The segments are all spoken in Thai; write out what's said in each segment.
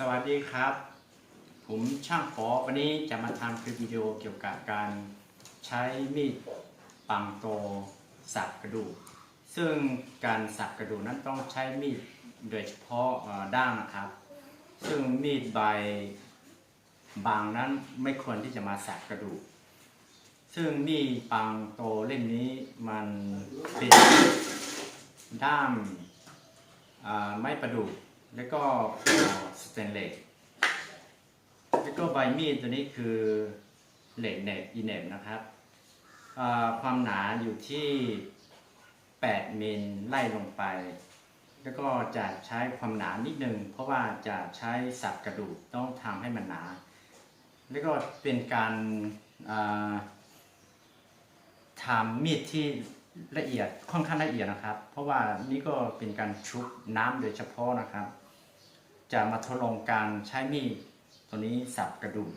สวัสดีครับ ผมช่างขอวันนี้จะมาทำคลิปวิดีโอเกี่ยวกับการใช้มีดปังโตสับกระดูก ซึ่งการสับกระดูกนั้นต้องใช้มีดโดยเฉพาะเอ่อด้ามนะครับ ซึ่งมีดใบบางนั้นไม่ควรที่จะมาสับกระดูก ซึ่งมีดปังโตเล่มนี้มันเป็นด้ามไม้ประดูก แล้วก็สเตนเลสแล้วก็ใบมีดตัวนี้คือเหล็กเน็บอีเน็บนะครับ ความหนาอยู่ที่ 8 มิลไล่ลงไป แล้วก็จะใช้ความหนานิดนึง เพราะว่าจะใช้สับกระดูกต้องทำให้มันหนา แล้วก็เป็นการาทำมีดที่ละเอียดค่อนข้างละเอียดนะครับ เพราะว่านี่ก็เป็นการชุบน้ำโดยเฉพาะนะครับ จะมาทดลองการใช้มีดตัวนี้สับกระดูก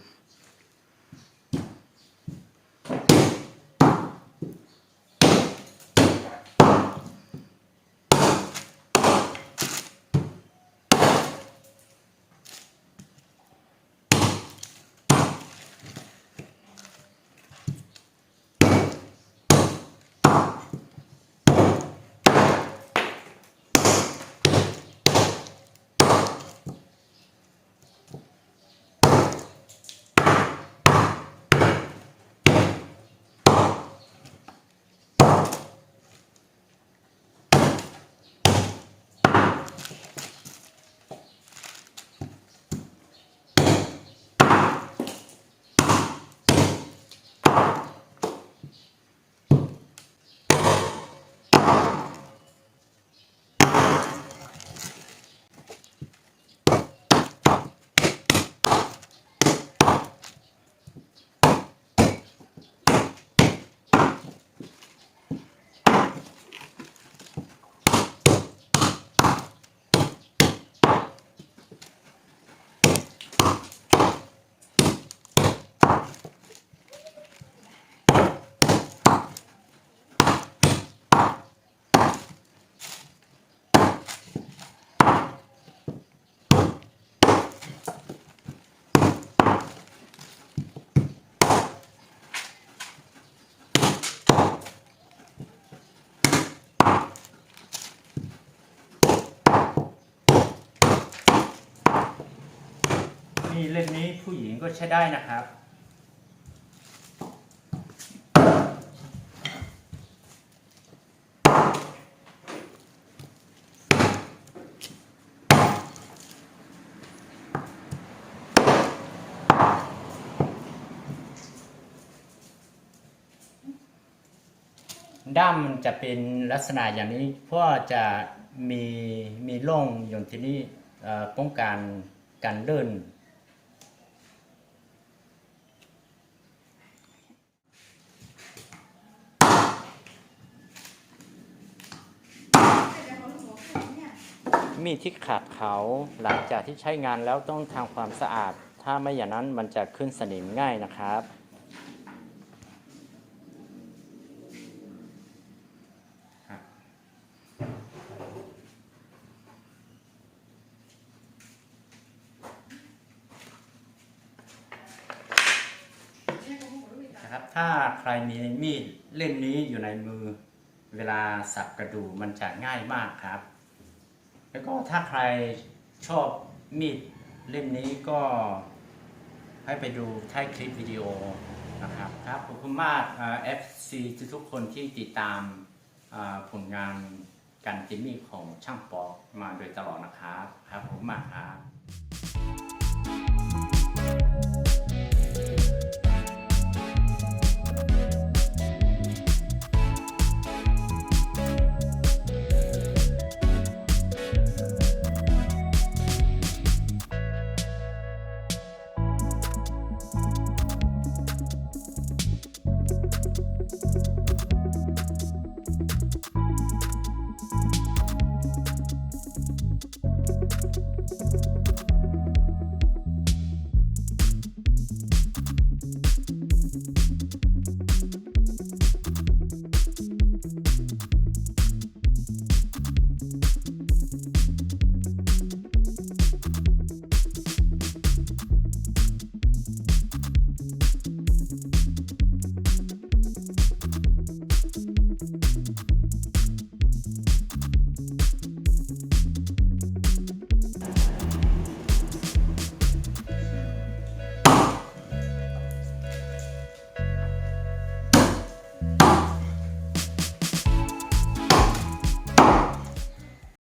นี่เล่มนี้ผู้หญิงก็ใช้ได้นะครับ ด้ามมันจะเป็นลักษณะอย่างนี้เพราะจะมีมีร่องอยู่ที่นี่ป้องกันการเลื่อน มีดที่ขาดเขาหลังจากที่ใช้งานแล้วต้องทำความสะอาด ถ้าไม่อย่างนั้นมันจะขึ้นสนิมง่ายนะครับนะครับถ้าใครมีมีดเล่มนี้อยู่ในมือ เวลาสับกระดูกมันจะง่ายมากครับ แล้วก็ถ้าใครชอบมีดเล่มนี้ก็ให้ไปดูท้ายคลิปวิดีโอนะครับครับขอบคุณมากเอ่อ FC ทุกคนที่ติดตามผลงานการจิมมี่ของช่างปอกมาโดยตลอดนะครับครับผมมากครับ